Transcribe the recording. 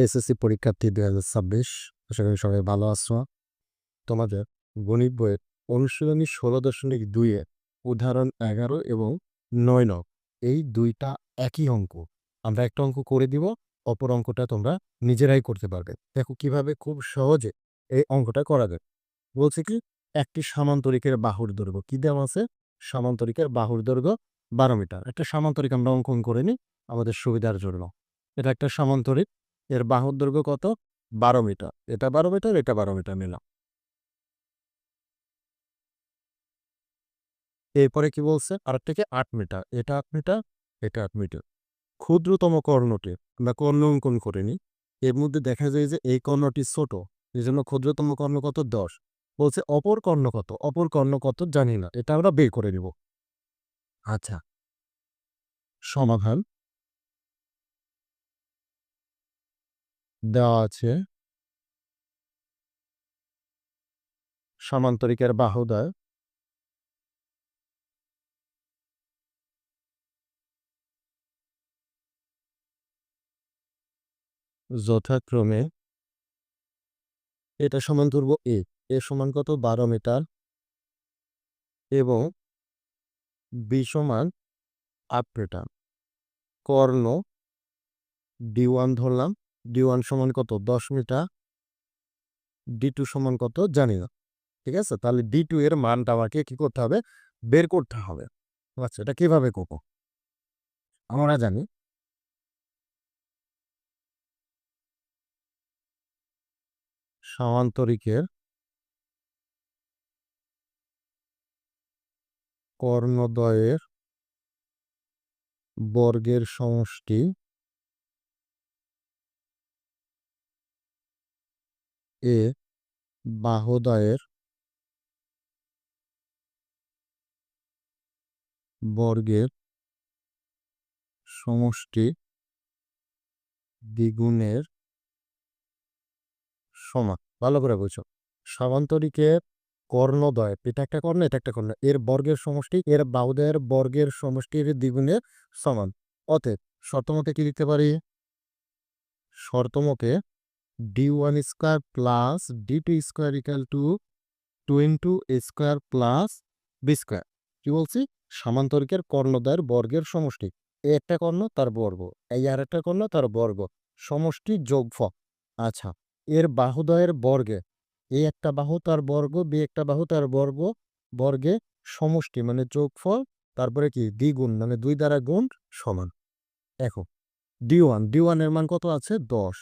SSC পরীক্ষার্থী দুই হাজার ছাব্বিশ। আশা করি সবাই ভালো আছো। তোমাদের গণিত বইয়ের অনুশীলনী ষোলো দশমিক দুইয়ের উদাহরণ এগারো এবং নয় নং। এই দুইটা একই অঙ্ক। আমরা একটা অঙ্ক করে দিব, অপর অঙ্কটা তোমরা নিজেরাই করতে পারবে। দেখো কীভাবে খুব সহজে এই অঙ্কটা করা যায়। বলছে কি, একটি সামান্তরিকের বাহুর দৈর্ঘ্য। কি দেওয়া আছে? সামান্তরিকের বাহুর দৈর্ঘ্য বারো মিটার। একটা সামান্তরিক আমরা অঙ্কন করে নিই আমাদের সুবিধার জন্য। এটা একটা সামান্তরিক এর বাহুর দৈর্ঘ্য কত? বারো মিটার। এটা বারো মিটার, এটা বারো মিটার নিলাম। এরপরে কি বলছে? আরেকটাকে আট মিটার। এটা আট মিটার, এটা আট মিটার। ক্ষুদ্রতম কর্ণটি, আমরা কর্ণ অঙ্কন করে নিই। এর মধ্যে দেখা যায় যে এই কর্ণটি ছোট এই জন্য ক্ষুদ্রতম কর্ণ কত? দশ। বলছে অপর কর্ণ কত? অপর কর্ণ কত? জানি না। এটা আমরা বের করে নিব। আচ্ছা। সমাধান। দেওয়া আছে। সামান্তরিকের বাহুদয় যথাক্রমে এটা সমান ধরবো এ এ সমান কত? বারো মিটার। এবং বি সমান আট মিটার। কর্ণ ডি ওয়ান ধরলাম। ডি ওয়ান সমান কত? দশ মিটার। ডি টু সমান কত? জানি না ঠিক আছে? তাহলে ডি টু এর মানটা আমাকে কি করতে হবে? বের করতে হবে। আচ্ছা এটা কীভাবে করব? আমরা জানি। সমান্তরিকের কর্ণদ্বয়ের বর্গের সমষ্টি এ বাহুদয়ের বর্গের সমষ্টি দ্বিগুণের সমান। ভালো করে বুঝো। সমান্তরিকের কর্ণদ্বয়, এটা একটা কর্ণ, এটা একটা কর্ণ। এর বর্গের সমষ্টি, এর বাহুদয়ের বর্গের সমষ্টির দ্বিগুণের সমান। অতএব শর্তমতে কি লিখতে পারি? শর্তমতে D one square plus D two square equal two two into square plus B square কি বলছি? সামান্তরিকের কর্ণদ্বয়ের বর্গের সমষ্টি। এ একটা কর্ণ, তার বর্গ। এই আর একটা কর্ণ, তার বর্গ। সমষ্টি যোগফল। আচ্ছা এর বাহুদয়ের বর্গে। এ একটা বাহু, তার বর্গ। বি একটা বাহু, তার বর্গ। বর্গে সমষ্টি মানে যোগফল, তারপরে কি? দ্বিগুণ মানে দুই দ্বারা গুণ সমান। দেখো ডি ওয়ান ডি ওয়ানের মান কত আছে? দশ।